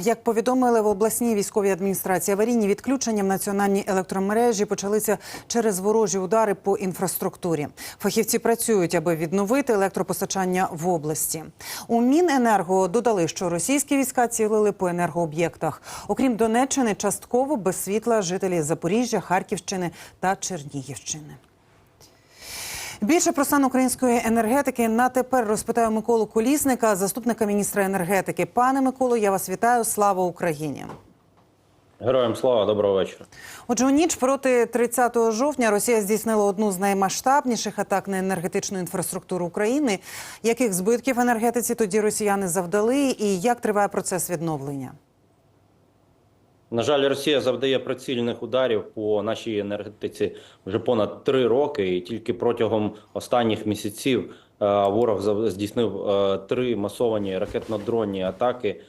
Як повідомили в обласній військовій адміністрації, аварійні відключення в національній електромережі почалися через ворожі удари по інфраструктурі. Фахівці працюють, аби відновити електропостачання в області. У Міненерго додали, що російські війська цілили по енергооб'єктах. Окрім Донеччини, частково без світла жителі Запоріжжя, Харківщини та Чернігівщини. Більше про стан української енергетики на тепер розпитаю Миколу Колісника, заступника міністра енергетики. Пане Миколо, я вас вітаю. Слава Україні! Героям слава, доброго вечора. Отже, у ніч проти 30 жовтня Росія здійснила одну з наймасштабніших атак на енергетичну інфраструктуру України. Яких збитків енергетиці тоді росіяни завдали, і як триває процес відновлення? На жаль, Росія завдає прицільних ударів по нашій енергетиці вже понад три роки, і тільки протягом останніх місяців е, ворог здійснив е, три масовані ракетно-дронні атаки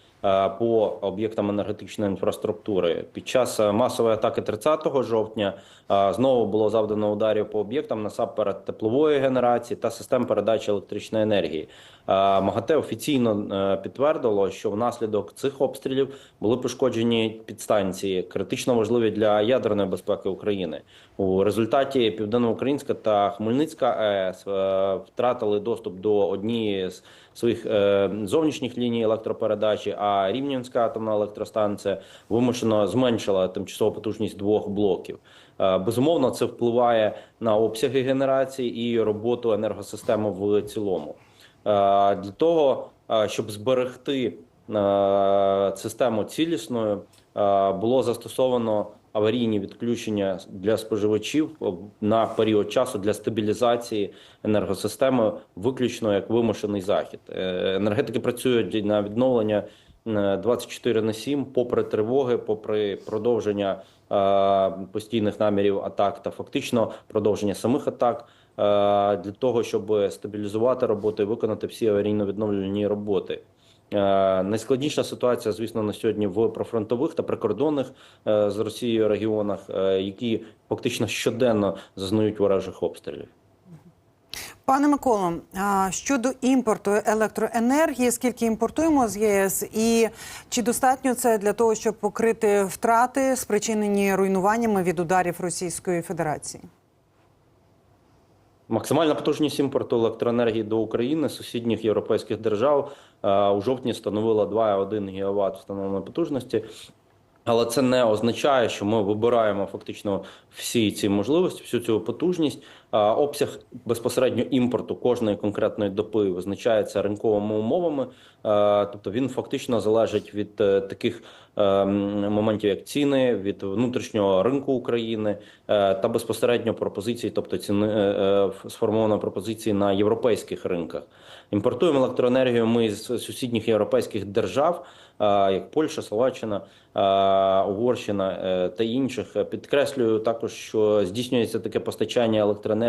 по об'єктам енергетичної інфраструктури. Під час е, масової атаки 30 жовтня е, знову було завдано ударів по об'єктам насамперед теплової генерації та систем передачі електричної енергії. Е, МАГАТЕ офіційно е, підтвердило, що внаслідок цих обстрілів були пошкоджені підстанції, критично важливі для ядерної безпеки України. У результаті Південноукраїнська та Хмельницька АЕС е, втратили доступ до однієї з своїх е, зовнішніх ліній електропередачі. А Рівненська атомна електростанція вимушено зменшила тимчасову потужність двох блоків. Е, Безумовно, це впливає на обсяги генерації і роботу енергосистеми в цілому. Е, Для того, щоб зберегти систему цілісною, було застосовано аварійні відключення для споживачів на період часу для стабілізації енергосистеми, виключно як вимушений захід. Е, Енергетики працюють на відновлення е, 24 на 7, попри тривоги, попри продовження е, постійних намірів атак та фактично продовження самих атак е, для того, щоб стабілізувати роботу і виконати всі аварійно-відновлювальні роботи. Е, Найскладніша ситуація, звісно, на сьогодні в прифронтових та прикордонних е, з Росією регіонах, е, які фактично щоденно зазнають ворожих обстрілів. Пане Миколо, щодо імпорту електроенергії, скільки імпортуємо з ЄС, і чи достатньо це для того, щоб покрити втрати, спричинені руйнуваннями від ударів Російської Федерації? Максимальна потужність імпорту електроенергії до України з сусідніх європейських держав е, у жовтні становила 2,1 ГВт встановленої потужності. Але це не означає, що ми вибираємо фактично всі ці можливості, всю цю потужність. Обсяг безпосередньо імпорту кожної конкретної доби визначається ринковими умовами, тобто він фактично залежить від е, таких е, моментів, як ціни, від внутрішнього ринку України е, та безпосередньо пропозиції, тобто ціни сформовано пропозиції на європейських ринках. Імпортуємо електроенергію ми з сусідніх європейських держав, як Польща, Словаччина, Угорщина та інших. Підкреслюю також, що здійснюється таке постачання електроенергії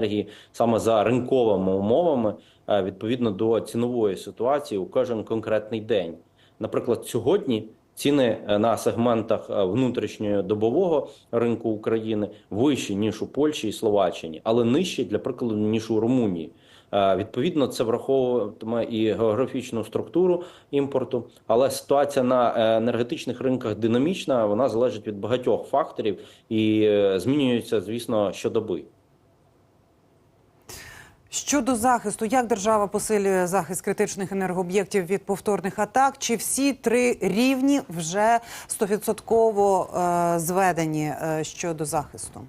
саме за ринковими умовами, е, відповідно до цінової ситуації у кожен конкретний день. Наприклад, сьогодні. Ціни е, на сегментах е, внутрішнього добового ринку України вищі ніж у Польщі і Словаччині, але нижчі для прикладу ніж у Румунії. Відповідно, це враховуватиме і географічну структуру імпорту, але ситуація на енергетичних ринках динамічна. Вона залежить від багатьох факторів і змінюється, звісно, щодоби. Щодо захисту, як держава посилює захист критичних енергооб'єктів від повторних атак? Чи всі три рівні вже стовідсотково е, зведені е, щодо захисту?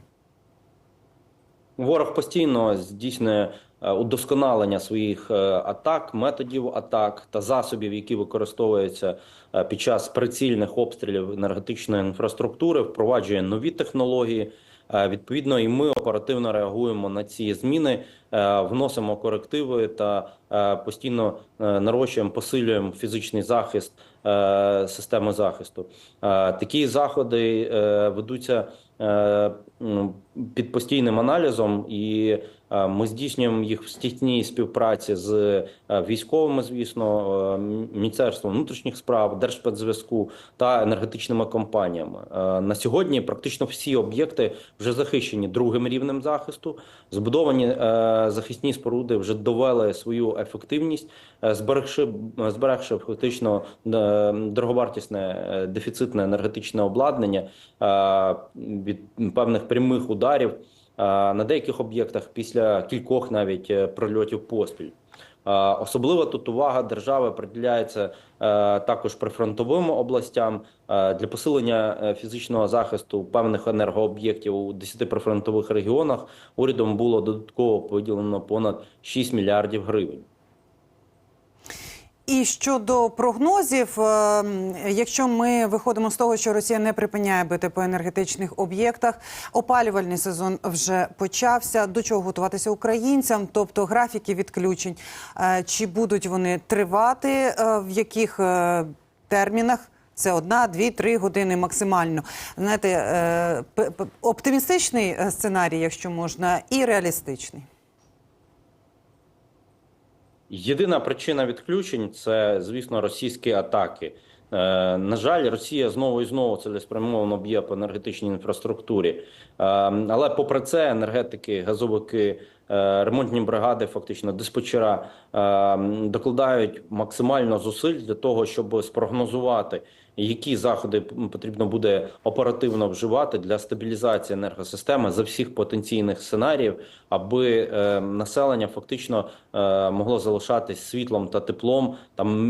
Ворог постійно здійснює е, удосконалення своїх атак, методів атак та засобів, які використовуються під час прицільних обстрілів енергетичної інфраструктури, впроваджує нові технології. Е, Відповідно, і ми оперативно реагуємо на ці зміни, е, вносимо корективи та е, постійно нарощуємо, посилюємо фізичний захист системи захисту. Е, Такі заходи е, ведуться е, під постійним аналізом, і е, ми здійснюємо їх в стітній співпраці з е, військовими, звісно, е, Міністерством внутрішніх справ, Держспецзв'язку та енергетичними компаніями. Е, На сьогодні практично всі об'єкти вже захищені другим рівнем захисту. Збудовані е, захисні споруди вже довели свою ефективність, е, зберегши зберегши фактично е, е, дороговартісне е, дефіцитне енергетичне обладнання е, від певних прямих ударів е, на деяких об'єктах після кількох навіть прольотів поспіль. Особливо тут увага держави приділяється також прифронтовим областям для посилення фізичного захисту певних енергооб'єктів у 10 прифронтових регіонах. Урядом було додатково виділено понад 6 мільярдів гривень. І щодо прогнозів, е, якщо ми виходимо з того, що Росія не припиняє бити по енергетичних об'єктах, опалювальний сезон вже почався. До чого готуватися українцям? Тобто графіки відключень, е, чи будуть вони тривати, е, в яких термінах? Це одна, дві, три години максимально. Знаєте, оптимістичний сценарій, якщо можна, і реалістичний. Єдина причина відключень це, звісно, російські атаки. Е, на жаль, Росія знову і знову цілеспрямовано б'є по енергетичній інфраструктурі. Е, але попри це, енергетики, газовики, е, ремонтні бригади, фактично диспетчера докладають максимально зусиль для того, щоб спрогнозувати, які заходи потрібно буде оперативно вживати для стабілізації енергосистеми за всіх потенційних сценаріїв, аби е, населення фактично е, могло залишатись світлом та теплом, там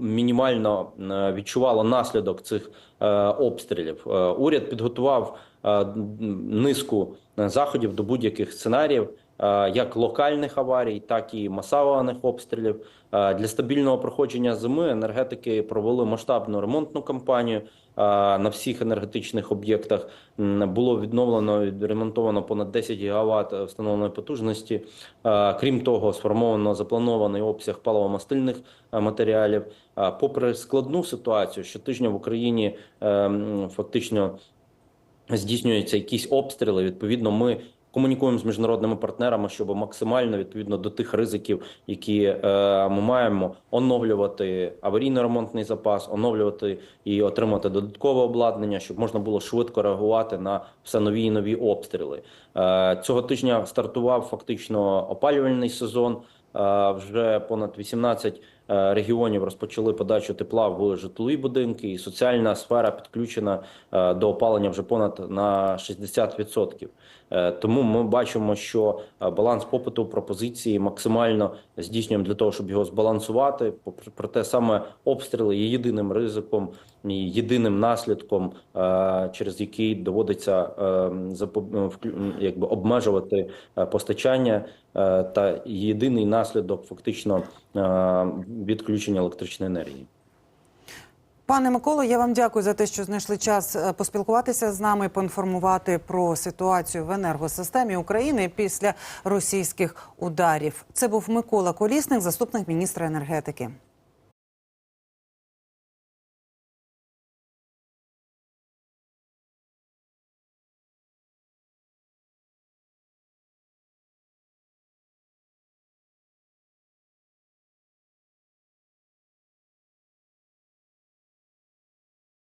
мінімально е, відчувало наслідок цих е, обстрілів. Е, уряд підготував е, низку е, заходів до будь-яких сценаріїв. Е, Як локальних аварій, так і масованих обстрілів Е, для стабільного проходження зими енергетики провели масштабну ремонтну кампанію е, на всіх енергетичних об'єктах. Було відновлено і відремонтовано понад 10 гігават встановленої потужності. Крім того, сформовано запланований обсяг паливомастильних матеріалів. Попри складну ситуацію, щотижня в Україні фактично здійснюються якісь обстріли. Відповідно, ми комунікуємо з міжнародними партнерами, щоб максимально відповідно до тих ризиків, які е, ми маємо, оновлювати аварійно-ремонтний запас, оновлювати і отримати додаткове обладнання, щоб можна було швидко реагувати на все нові і нові обстріли. Е, цього тижня стартував фактично опалювальний сезон. Е, Вже понад 18 е, регіонів розпочали подачу тепла в житлові будинки, і соціальна сфера підключена е, до опалення вже понад на 60%. Е, Тому ми бачимо, що е, баланс попиту пропозиції максимально здійснюємо для того, щоб його збалансувати. Проте саме обстріли є єдиним ризиком єдиним наслідком, е, через який доводиться е, якби обмежувати е, постачання та єдиний наслідок фактично відключення електричної енергії. Пане Миколо, я вам дякую за те, що знайшли час поспілкуватися з нами, поінформувати про ситуацію в енергосистемі України після російських ударів. Це був Микола Колісник, заступник міністра енергетики.